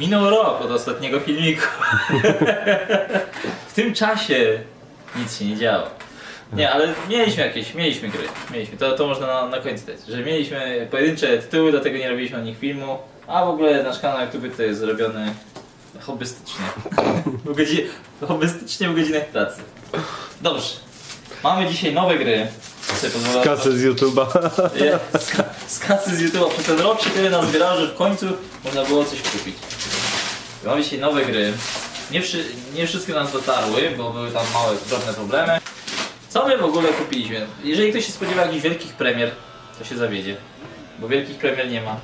Minął rok od ostatniego filmiku. w tym czasie nic się nie działo. Nie, ale mieliśmy jakieś, mieliśmy gry. Mieliśmy. To, to można na, na końcu dać. Że mieliśmy pojedyncze tytuły, dlatego nie robiliśmy o nich filmu. A w ogóle nasz kanał YouTube to jest zrobiony hobbystycznie. w godzi- hobbystycznie w godzinach pracy. Dobrze. Mamy dzisiaj nowe gry. Sobie pozwolę- Kasę z YouTube'a. nie, z, ka- z kasy z YouTube'a przez ten rok się tyle nazbierało, że w końcu można było coś kupić. Mamy dzisiaj nowe gry. Nie, wszy, nie wszystkie nas dotarły, bo były tam małe, drobne problemy. Co my w ogóle kupiliśmy? Jeżeli ktoś się spodziewa jakichś wielkich premier, to się zawiedzie. Bo wielkich premier nie ma.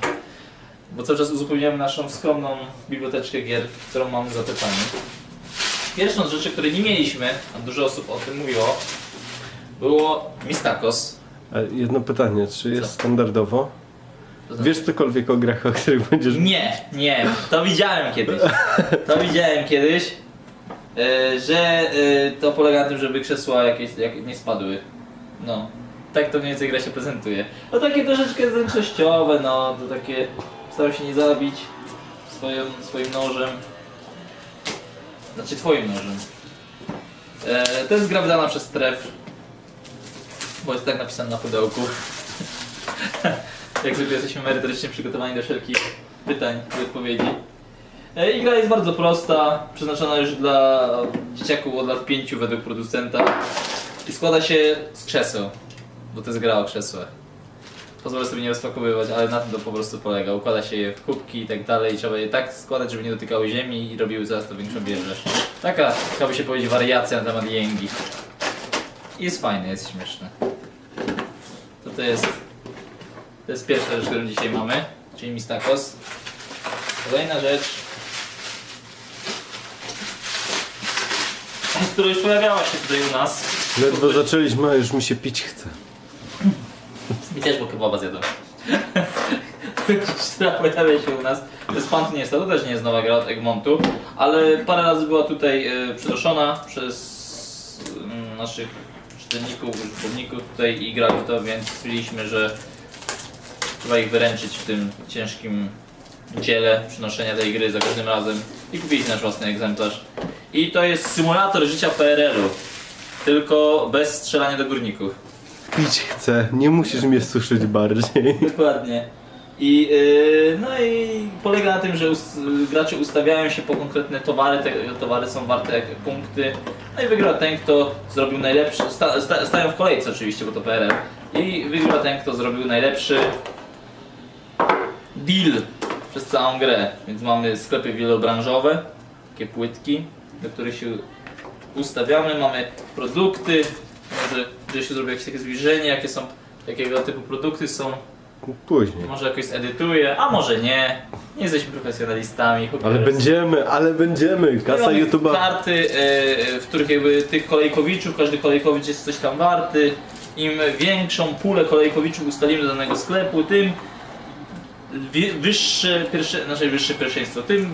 Bo cały czas uzupełniamy naszą skromną biblioteczkę gier, którą mamy zapytanie. Pierwszą z rzeczy, której nie mieliśmy, a dużo osób o tym mówiło, było Mistakos. Jedno pytanie, czy jest Co? standardowo? Znaczy- Wiesz cokolwiek o grach, o których będziesz... Nie, nie, to widziałem kiedyś. To widziałem kiedyś, e, że e, to polega na tym, żeby krzesła jakieś jak nie spadły. No. Tak to mniej więcej gra się prezentuje. No takie troszeczkę zręcznościowe, no to takie staram się nie zabić swoim, swoim nożem. Znaczy twoim nożem. E, to jest gra wydana przez Tref. Bo jest tak napisane na pudełku. Jak zwykle jesteśmy merytorycznie przygotowani do wszelkich pytań i odpowiedzi. E, I gra jest bardzo prosta, przeznaczona już dla dzieciaków od lat 5 według producenta. I składa się z krzeseł, bo to jest gra o krzesłach. Pozwolę sobie nie rozpakowywać, ale na tym to po prostu polega. Układa się je w kubki i tak dalej i trzeba je tak składać, żeby nie dotykały ziemi i robiły coraz to większą wieżę. Taka, chciałby się powiedzieć, wariacja na temat jęgi. I jest fajne, jest śmieszne. To to jest to jest pierwsza rzecz, którą dzisiaj mamy, czyli Mistakos. Kolejna rzecz, która już pojawiała się tutaj u nas. Ledwo zaczęliśmy, a już mi się pić chce. I też bo kebaba zjadłem. która pojawia się u nas. To jest Pantniesta, to też nie jest nowa gra od Egmontu, ale parę razy była tutaj przynoszona przez mm, naszych czytelników, użytkowników tutaj i grali w to, więc stwierdziliśmy, że trzeba ich wyręczyć w tym ciężkim dziele przynoszenia tej gry za każdym razem i kupiliśmy nasz własny egzemplarz. I to jest symulator życia PRL-u, tylko bez strzelania do górników. Pić chcę, nie musisz mnie suszyć bardziej. Dokładnie. I, yy, no i polega na tym, że us, gracze ustawiają się po konkretne towary, te towary są warte jak punkty. No i wygrywa ten, kto zrobił najlepszy, sta, sta, stają w kolejce oczywiście, bo to PRL. I wygrywa ten, kto zrobił najlepszy deal przez całą grę. Więc mamy sklepy wielobranżowe, takie płytki, do których się ustawiamy, mamy produkty, może że się zrobi jakieś takie zbliżenie, jakie są, jakiego typu produkty są, Później. może jakoś zedytuję, a może nie. Nie jesteśmy profesjonalistami. Ale będziemy, ale będziemy. Kasa Mamy YouTube'a. karty, e, w których jakby tych kolejkowiczów, każdy kolejkowicz jest coś tam warty. Im większą pulę kolejkowiczów ustalimy do danego sklepu, tym wi- wyższe, pierwsze, znaczy wyższe pierwszeństwo, tym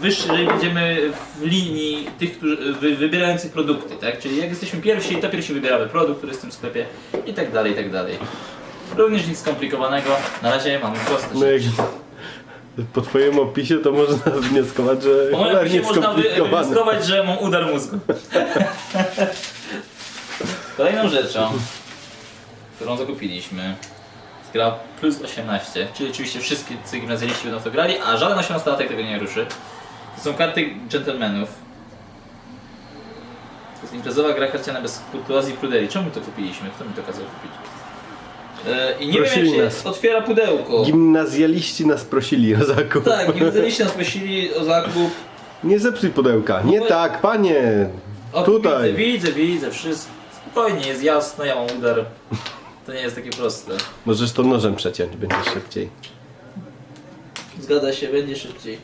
wyżej będziemy w linii tych, którzy, wy, wybierających produkty, tak? Czyli jak jesteśmy pierwsi, to pierwsi wybieramy produkt, który jest w tym sklepie i tak dalej, i tak dalej. Również nic skomplikowanego, na razie mamy proste No jak rzeczy. po twoim opisie to można wnioskować, że Po moim opisie można wy- skomplikowane. wywnioskować, że mam udar mózgu. Kolejną rzeczą, którą zakupiliśmy, gra plus 18, czyli oczywiście wszystkie co gimnazjaliści będą w to grali, a żaden 18-latek tego nie ruszy. To są karty dżentelmenów. To jest imprezowa gra karciana bez kurtuazji i pruderii. Czemu to kupiliśmy? Kto mi to kazał kupić? E, I nie Prosili wiem jak się otwiera pudełko. Gimnazjaliści nas prosili o zakup. Tak, gimnazjaliści nas prosili o zakup Nie zepsuj pudełka. Nie tak, panie. O, Tutaj. Widzę, widzę, widzę, wszystko. Spokojnie, jest jasno, ja mam udar. To nie jest takie proste. Możesz to nożem przeciąć, będzie szybciej. Zgadza się, będzie szybciej.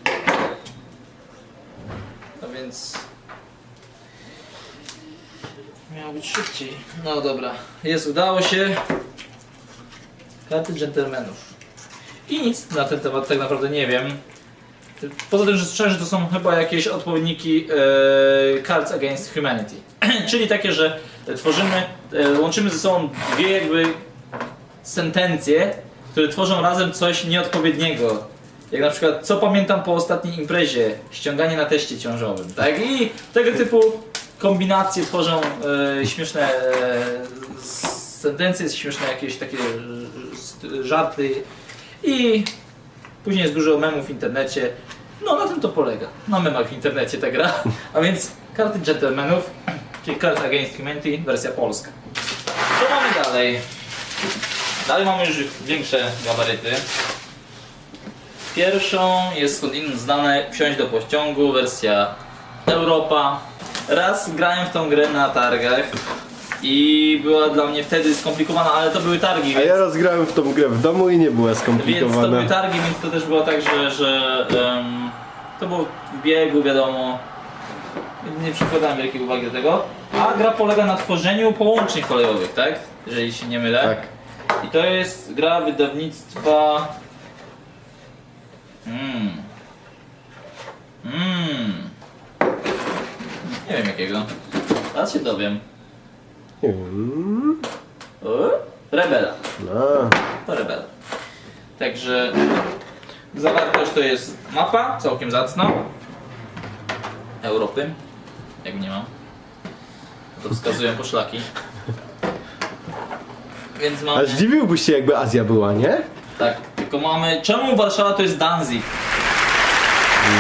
A więc... Miało być szybciej. No dobra, jest, udało się. Karty dżentelmenów. I nic na ten temat tak naprawdę nie wiem. Poza tym, że słyszałem, że to są chyba jakieś odpowiedniki e, Cards Against Humanity. Czyli takie, że tworzymy, e, łączymy ze sobą dwie jakby sentencje, które tworzą razem coś nieodpowiedniego. Jak na przykład, co pamiętam po ostatniej imprezie, ściąganie na teście ciążowym, tak? I tego typu kombinacje tworzą e, śmieszne e, sentencje, śmieszne jakieś takie żarty i później jest dużo memów w internecie. No na tym to polega. Na memach w internecie ta gra. A więc karty gentlemanów, czyli Cards Against Humanity, wersja polska. Co mamy dalej? Dalej mamy już większe gabaryty. Pierwszą jest skądinąd znane Wsiąść do pociągu, wersja Europa. Raz grałem w tą grę na targach i była dla mnie wtedy skomplikowana, ale to były targi, A więc, ja rozgrałem w tą grę w domu i nie była więc to skomplikowana. były targi, więc to też było tak, że, że em, to było w biegu, wiadomo. Nie przykładałem wielkiej uwagi do tego. A gra polega na tworzeniu połączeń kolejowych, tak? Jeżeli się nie mylę. Tak. I to jest gra wydawnictwa. Mmm. Mmm. Nie wiem jakiego. Teraz się dowiem. Wiem. O? Rebela. No. To rebela. Także zawartość to jest mapa, całkiem zacna. Europy. Jak nie mam. To wskazują poszlaki. Więc mamy. A zdziwiłbyś się jakby Azja była, nie? Tak, tylko mamy. Czemu Warszawa to jest Danzig?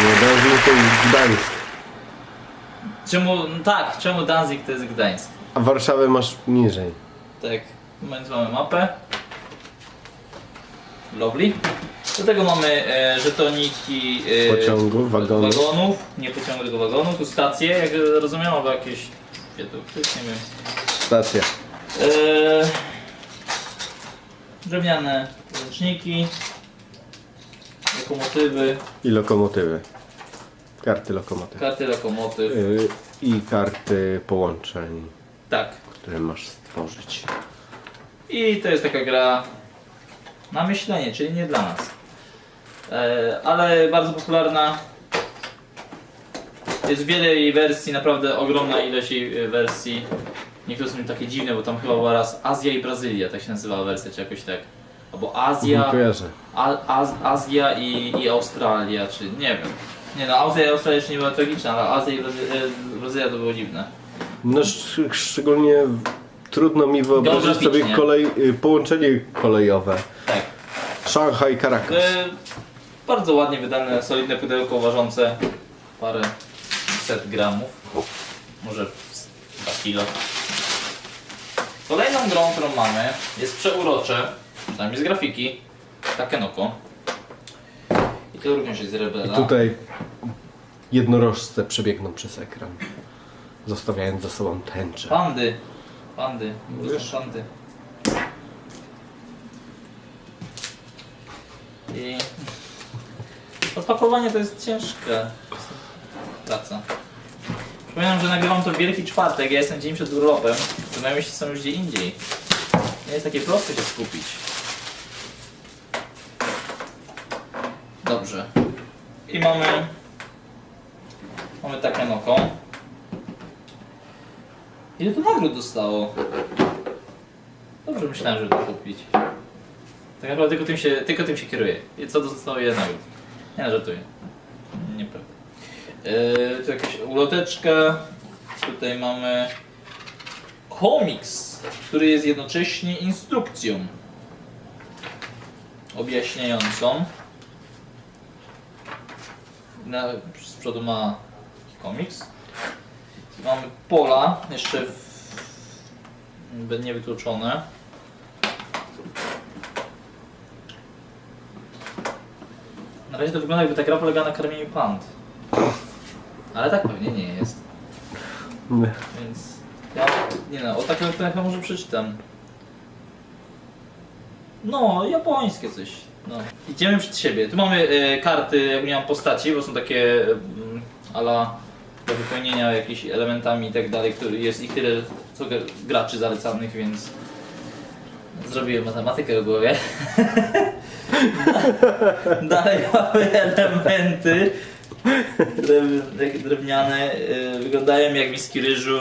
Nie dążył to jest Gdańsk. Czemu. no Tak, czemu Danzig to jest Gdańsk? A Warszawę masz niżej. Tak, więc mamy mapę. Lovely. Do tego mamy e, żetoniki e, Pociągów, wagonów. wagonów. Nie pociągu, tylko wagonów. Tu stacje, jak rozumiem, albo jakieś wiadukty, nie wiem. Stacja. E, drewniane łączniki. Lokomotywy, I lokomotywy. Karty lokomotyw. karty lokomotyw. Yy, I karty połączeń, Tak. które masz stworzyć. I to jest taka gra na myślenie, czyli nie dla nas. E, ale bardzo popularna. Jest wiele jej wersji, naprawdę ogromna ilość jej e, wersji. Niektóre są takie dziwne, bo tam chyba była raz Azja i Brazylia, tak się nazywała wersja, czy jakoś tak. Albo Azja, kojarzę. A, Az, Azja i, i Australia, czy nie wiem. Nie no, Azja i Australia jeszcze nie była tragiczna, ale Azja i Brazy e, Brazylia to było dziwne. No sz- szczególnie trudno mi wyobrazić sobie kolej, y, połączenie kolejowe. Tak. Szanghaj, Caracas. E, bardzo ładnie wydane, solidne pudełko ważące parę set gramów. Może z 2 kilo. Kolejną grą, którą mamy jest przeurocze, przynajmniej z grafiki, Takenoko. I to również jest Rebela. I tutaj jednorożce przebiegną przez ekran, zostawiając za sobą tęczę. Pandy. Pandy. Wiesz? pandy. I odpakowanie to jest ciężka praca. Przypominam, że nagrywam to w Wielki Czwartek, ja jestem dzień przed urlopem, myśli są już gdzie indziej. Nie jest takie proste się skupić. Dobrze. I mamy... Mamy takie noko. Ile to nagród dostało? Dobrze myślałem, żeby to kupić. Tak naprawdę tylko tym się, tylko tym się kieruję. I co dostało ile nagród? Nie żartuję. Nieprawda. Yy, tu jakaś uloteczka. Tutaj mamy komiks, który jest jednocześnie instrukcją objaśniającą. Na, z przodu ma komiks. Mamy pola, jeszcze w... niewykluczone. Na razie to wygląda jakby ta gra polegała na karmieniu pand. Ale tak pewnie nie jest. Nie. Więc ja nie no, o takiego trochę może przeczytam. No, japońskie coś. No. Idziemy przed siebie. Tu mamy e, karty, jak nie mam postaci, bo są takie mm, ala do wypełnienia jakimiś elementami i tak dalej, który jest ich tyle co gra- graczy zalecanych, więc zrobiłem matematykę w głowie. dalej mamy elementy drew- drewniane, e, wyglądają jak miski ryżu,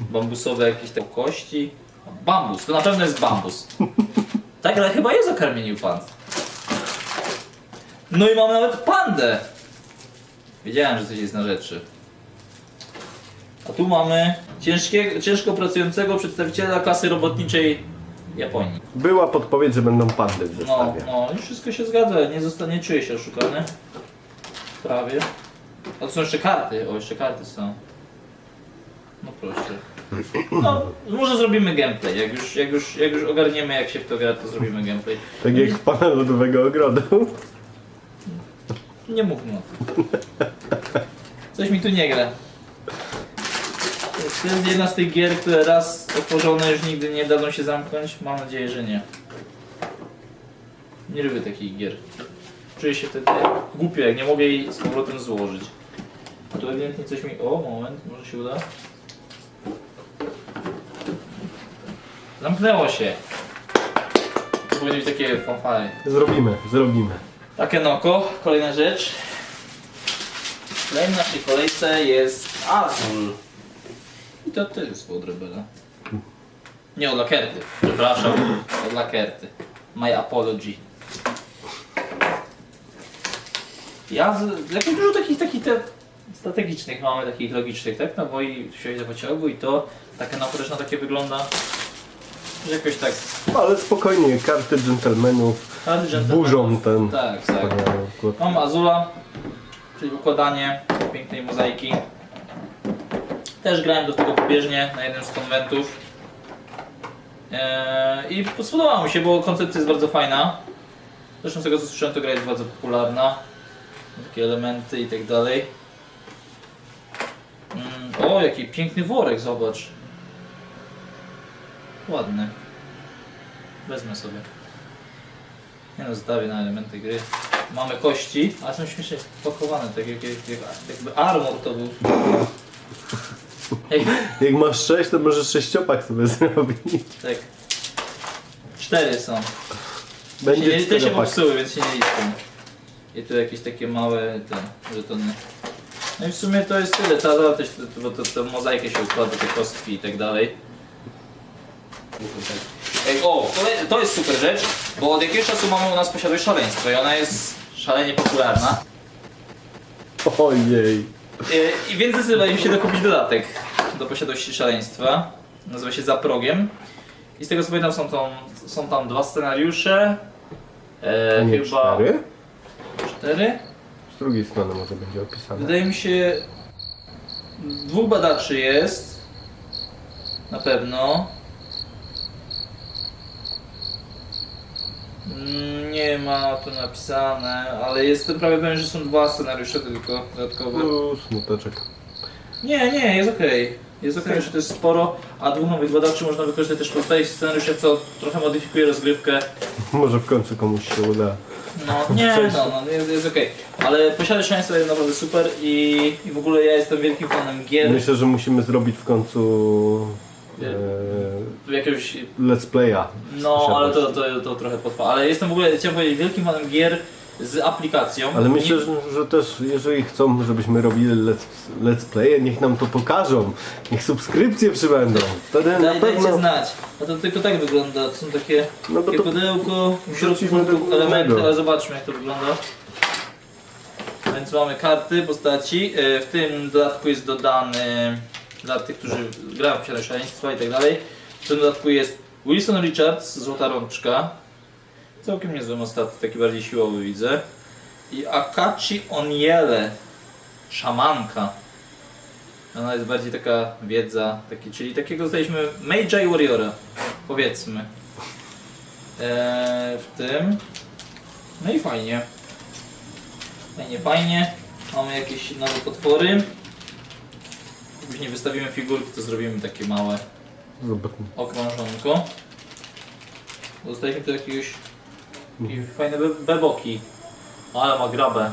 bambusowe jakieś tam kości. Bambus, to na pewno jest bambus. Tak, ale chyba jest o karmieniu pan. No i mamy nawet pandę. Wiedziałem, że coś jest na rzeczy. A tu mamy ciężkiego, ciężko pracującego przedstawiciela klasy robotniczej Japonii. Była podpowiedź, że będą pandy w No, zestawie. no i wszystko się zgadza, nie, zosta- nie czuję się oszukany. Prawie. A tu są jeszcze karty, o jeszcze karty są. No proszę. No, może zrobimy gameplay, jak już, jak już, jak już ogarniemy jak się w to gra, to zrobimy gameplay. Tak jak z pana lodowego ogrodu. Nie mówmy o tym. Coś mi tu nie gra. To jest jedna z tych gier, które raz otworzone już nigdy nie dadzą się zamknąć. Mam nadzieję, że nie. Nie lubię takich gier. Czuję się wtedy głupio, jak nie mogę jej z powrotem złożyć. A tu ewidentnie coś mi... O, moment, może się uda. Zamknęło się. To powinny być takie fanfary. Zrobimy, zrobimy. Takie noko, kolejna rzecz. Kolejna w naszej kolejce jest Azul. I to ty jest od Rebela. Nie, od Lakerty. Przepraszam, od Lakerty. My apology. Ja z- jakoś dużo takich, takich te strategicznych mamy, takich logicznych, tak? No bo i w świecie pociągu i to takie też na takie wygląda. Że jakoś tak Ale spokojnie, karty dżentelmenów burzą ten Tak, tak. Mam Azula, czyli układanie pięknej mozaiki. Też grałem do tego pobieżnie na jednym z konwentów. Eee, I spodobało mi się, bo koncepcja jest bardzo fajna. Zresztą z tego co słyszałem, to gra jest bardzo popularna. Takie elementy i tak dalej. Mm, o, jaki piękny worek, zobacz. Ładny. Wezmę sobie. Nie no, zostawię na elementy gry. Mamy kości, a są śmiesznie spakowane, tak jak, jak, jakby armor to był. Ej, Jak masz sześć, to możesz sześciopak sobie zrobić. tak. Cztery są. Będzie się, nie- te się czteropak. popsuły, więc się nie liczą. I tu jakieś takie małe te żetony. No i w sumie to jest tyle, ta, też, bo to, to mozaikę się układa, te kostki i tak dalej. Ej, o, kolej- to jest super rzecz, bo od jakiegoś czasu mamy u nas posiadłość szaleństwa i ona jest szalenie popularna. Ojej. I, I więc zdecydowaliśmy się dokupić dodatek do posiadłości szaleństwa. Nazywa się Za progiem. I z tego co pamiętam są tam, są tam dwa scenariusze. E, nie chyba cztery? cztery. Z drugiej strony może będzie opisane. Wydaje mi się dwóch badaczy jest. Na pewno. Mm, Nie ma tu napisane, ale jestem prawie pewien, że są dwa scenariusze tylko dodatkowe. No, smuteczek. Nie, nie, jest okej. Jest okej, że to jest sporo, a dwóch nowych badaczy można wykorzystać też pozostałych scenariuszy, co trochę modyfikuje rozgrywkę. Może w końcu komuś się uda. No nie, no, no jest, jest okej. Ale posiadać szaleństwo jest naprawdę super i, i w ogóle ja jestem wielkim fanem gier. Myślę, że musimy zrobić w końcu e, Jakiegoś, let's playa. no ale to, to, to trochę potrwa. Ale jestem w ogóle, chciałem powiedzieć, wielkim fanem gier z aplikacją. Ale myślę, że, że też jeżeli chcą, żebyśmy robili let's, let's playe, niech nam to pokażą. Niech subskrypcje przybędą. Wtedy na Daj, dajcie pewno... znać. A to tylko tak wygląda. To są takie, No bo takie to pudełko, w środku wrzucimy do są elementy, głównego. ale zobaczmy jak to wygląda. Więc mamy karty, postaci. E, W tym dodatku jest dodany dla tych, którzy grają w szaleństwa i tak dalej. W tym dodatku jest Wilson Richards, złota rączka. Całkiem niezły mostat, taki bardziej siłowy widzę. I Akachi Oniele, szamanka. Ona jest bardziej taka wiedza, taki, czyli takiego dostaliśmy Magi Warriora, powiedzmy. Eee, w tym. No i fajnie. Fajnie, fajnie. Mamy jakieś nowe potwory. Później wystawimy figurki, to zrobimy takie małe okrążonko. Dostaliśmy tu jakiegoś takie fajne be beboki. Ale ma grabę.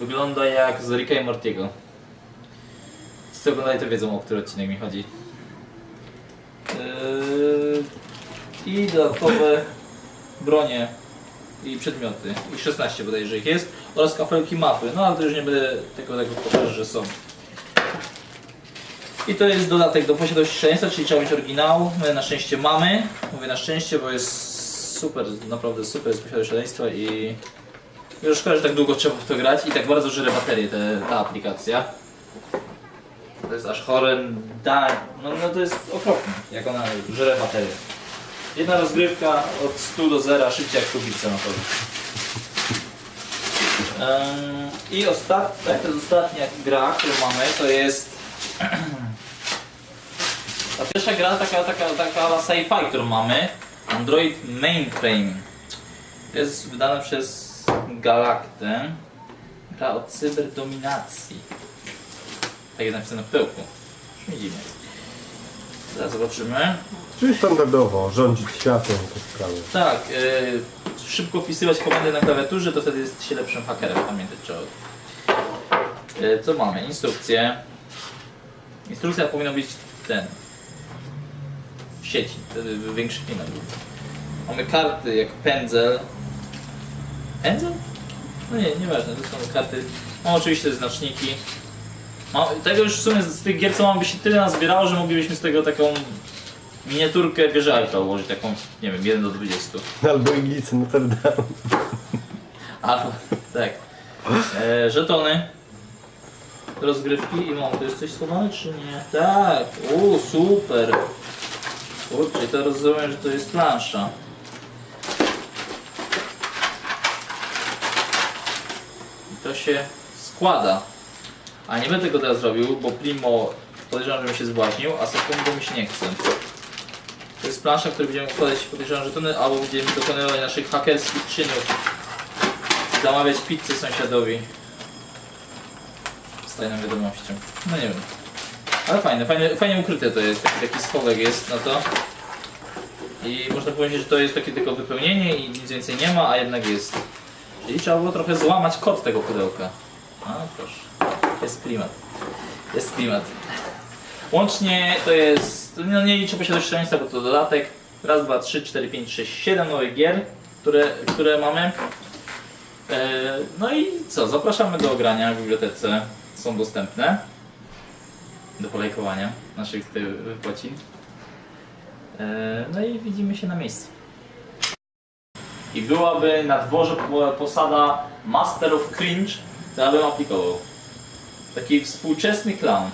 Wygląda jak z Ricka i Mortiego. Co oglądali to wiedzą o który odcinek mi chodzi. Yy, I dodatkowe bronie i przedmioty. I 16 bodajże ich jest. Oraz kafelki mapy. No ale to już nie będę tego tak powtarzać, że są. I to jest dodatek do posiadłości szaleństwa, czyli trzeba mieć oryginał. My na szczęście mamy. Mówię na szczęście, bo jest super, naprawdę super jest posiadłość szaleństwa i Już szkoda, że tak długo trzeba w to grać i tak bardzo żre baterię te, ta aplikacja. To jest aż chore, da, no, no to jest okropne, jak ona żre baterię. Jedna rozgrywka od 100 do 0, szybciej jak kubica na to. Ym, I ostatnia, to jest ostatnia gra, którą mamy, to jest ta pierwsza gra, taka, taka, taka sci-fi, którą mamy, Android Mainframe. Jest wydana przez Galaktę. Gra o cyberdominacji. Tak jest napisane w pudełku. Brzmi dziwnie. Zaraz zobaczymy. Czyli standardowo, rządzić światem te sprawy. Tak, yy, szybko wpisywać komendy na klawiaturze, to wtedy jest się lepszym hakerem, pamiętać trzeba. Yy, co mamy? Instrukcje. Instrukcja powinna być ten. Sieci, wtedy większy klimat. Mamy karty jak pędzel. Pędzel? No nie, nieważne, to są karty. Mam oczywiście znaczniki. Mam, tego już w sumie z tych gier co mam by się tyle nazbierało, że moglibyśmy z tego taką miniaturkę Eiffla ułożyć, taką, nie wiem, 1 do 20. Albo iglicy Notre Dame. Albo, tak. E, żetony. Rozgrywki i mam, to jest coś schowane czy nie? Tak, u super. Kurczę, to rozumiem, że to jest plansza. I to się składa. A nie będę tego teraz robił, bo Primo podejrzewam, że mi się zbłaźnił, a sekundą mi się nie chce. To jest plansza, w której będziemy układać podejrzewam żetony, albo będziemy dokonywać naszych hakerskich czynów. Zamawiać pizzę sąsiadowi. Z tajną wiadomością. No nie wiem. Ale fajne, fajne, fajnie ukryte to jest, taki, taki schowek jest na to. I można powiedzieć, że to jest takie tylko wypełnienie i nic więcej nie ma, a jednak jest. Czyli trzeba było trochę złamać kod tego pudełka. A proszę, jest klimat. Jest klimat. Łącznie to jest, no nie liczę posiadłość szaleństwa, bo to dodatek. Raz, dwa, trzy, cztery, pięć, sześć, siedem nowych gier, które, które mamy. E, No i co, zapraszamy do ogrania w bibliotece. Są dostępne do polejkowania naszych wypłacin. E, No i widzimy się na miejscu. I byłaby na dworze po- posada Master of Cringe, to ja bym aplikował. Taki współczesny clown.